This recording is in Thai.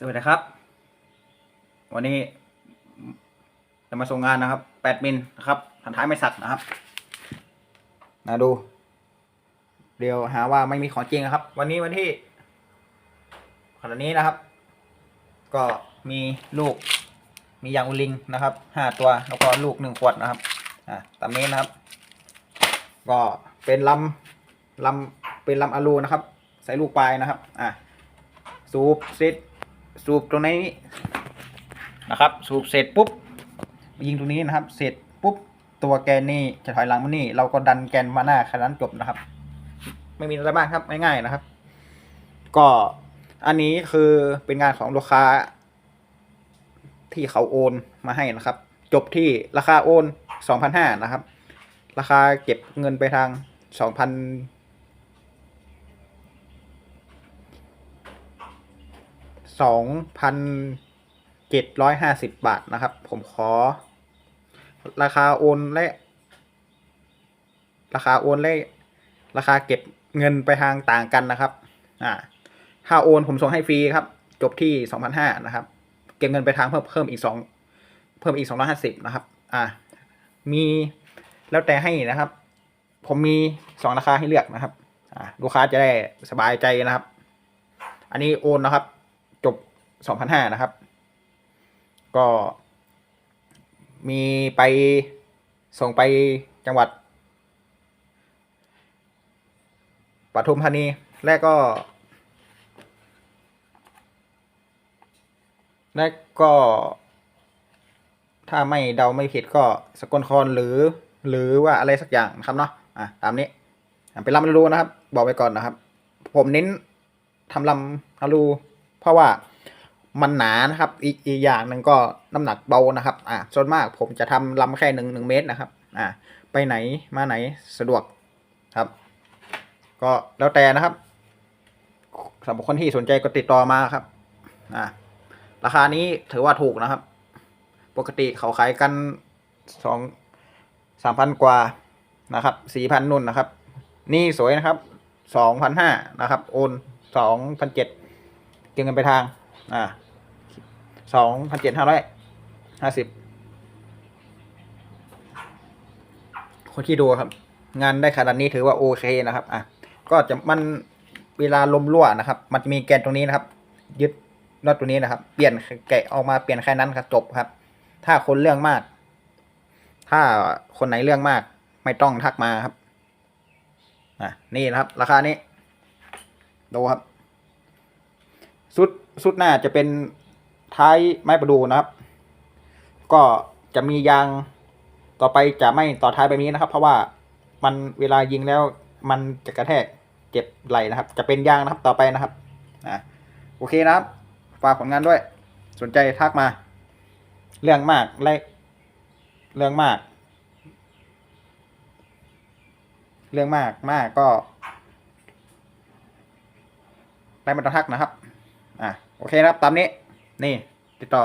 สวัสดีครับ วันนี้ จะมาส่งงานนะครับแปดมิลนะครับทันท้ายไม่สักนะครับนะดู เดี๋ยวหาว่าไม่มีของจริงนะครับ วันนี้วันที่ขณะนี้นะครับ ก็มีลูก มียางอุลิงนะครับห้าตัวแล้วก็ลูกหนึ่งขวดนะครับอ่าตามนี้นะครับ ก็เป็นลำลำเป็นลำอะลูนะครับ ใส่ลูกปลายนะครับ อ่าสูบเสร็จ สูบตรงนี้นะครับ สูบเสร็จปุ๊บยิงตรงนี้นะครับ เสร็จปุ๊บตัวแกนนี่จะถอยหลังมานี่ เราก็ดันแกนมาหน้าแค่นั้นจบนะครับ ไม่มีอะไรมากครับง่ายๆนะครับ ก็อันนี้คือเป็นงานของลูกค้า ที่เขาโอนมาให้นะครับ จบที่ราคาโอน2,500นะครับ ราคาเก็บเงินไปทาง2,000 สองพันเจ็ดร้อยห้าสิบบาทนะครับ ผมขอ ราคาโอนและ ราคาโอนและ ราคาเก็บเงินไปทางต่างกันนะครับ อ่า ถ้าโอนผมส่งให้ฟรีครับ จบที่สองพันห้านะครับ เก็บเงินไปทางเพิ่มเพิ่มอีกสองเพิ่มอีกสองร้อยห้าสิบนะครับ อ่า มีแล้วแต่ให้นะครับ ผมมีสองราคาให้เลือกนะครับ อ่า ลูกค้าจะได้สบายใจนะครับ อันนี้โอนนะครับ จบสองพันห้านะครับ ก็ มีไปส่งไปจังหวัดปทุมธานีและก็และก็ ถ้าไม่เดาไม่ผิดก็สกลนครหรือ หรือว่าอะไรสักอย่างนะครับเนาะอะตามนี้อะเป็นลำรูนะครับ บอกไปก่อนนะครับ ผมเน้นทำลำฮารูเพราะว่า มันหนานะครับ อีกอีกอย่างหนึ่งก็น้ำหนักเบานะครับ อ่าส่วนมากผมจะทำลำแค่หนึ่งหนึ่งเมตรนะครับ อ่า ไปไหนมาไหนสะดวกครับ ก็แล้วแต่นะครับสำหรับคนที่สนใจก็ติดต่อมาครับ อ่า ราคานี้ถือว่าถูกนะครับ ปกติเขาขายกันสองสามพันกว่านะครับสี่พันนุ่นนะครับ นี่สวยนะครับสองพันห้านะครับ โอนสองพันเจ็ดเก็บเงินไปทาง อ่า สองพันเจ็ดห้าร้อยห้าสิบคนที่ดูครับ งานได้ขนาดนี้ถือว่าโอเคนะครับ อะ ก็จะมันเวลาลมรั่วนะครับ มันจะมีแกนตรงนี้นะครับ ยึดน็อตตัวนี้นะครับ เปลี่ยนแกะออกมาเปลี่ยนแค่นั้นครับจบครับ ถ้าคนเรื่องมาก ถ้าคนไหนเรื่องมาก ไม่ต้องทักมาครับอะนี่นะครับ ราคานี้ดูครับ สุดสุดหน้าจะเป็น ท้ายไม้ประดูนะครับ ก็จะมียางต่อไปจะไม่ต่อท้ายแบบนี้นะครับ เพราะว่ามันเวลายิงแล้วมันจะกระแทกเจ็บไหลนะครับ จะเป็นยางนะครับต่อไปนะครับอะโอเคนะครับ ฝากผลงานด้วย สนใจทักมา เรื่องมากแลเรื่องมาก เรื่องมากมากก็ได้มาตักนะครับ อะโอเคนะครับ ตามนี้ นี่ติดต่อ